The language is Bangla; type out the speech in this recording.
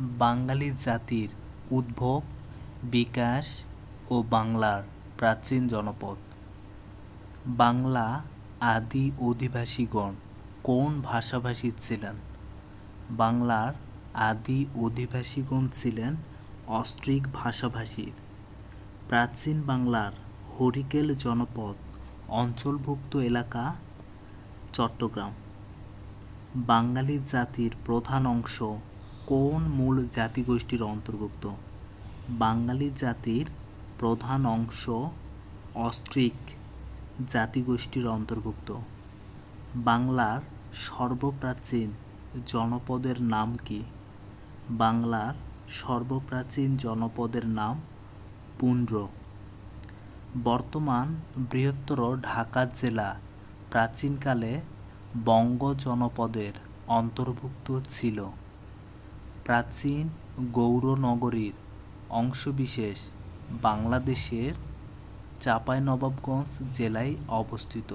বাঙালি জাতির উদ্ভব, বিকাশ ও বাংলার প্রাচীন জনপদ। বাংলা আদি অধিবাসীগণ কোন ভাষাভাষী ছিলেন? বাংলার আদি অধিবাসীগণ ছিলেন অস্ট্রিক ভাষাভাষীর। প্রাচীন বাংলার হরিকেল জনপদ অঞ্চলভুক্ত এলাকা চট্টগ্রাম। বাঙালি জাতির প্রধান অংশ কোন মূল জাতিগোষ্ঠীর অন্তর্ভুক্ত? বাঙালি জাতির প্রধান অংশ অস্ট্রিক জাতিগোষ্ঠীর অন্তর্ভুক্ত। বাংলার সর্বপ্রাচীন জনপদের নাম কি? বাংলার সর্বপ্রাচীন জনপদের নাম পুন্ড্র। বর্তমান বৃহত্তর ঢাকা জেলা প্রাচীনকালে বঙ্গ জনপদের অন্তর্ভুক্ত ছিল। প্রাচীন গৌরনগরীর অংশবিশেষ বাংলাদেশের চাঁপাইনবাবগঞ্জ জেলায় অবস্থিত।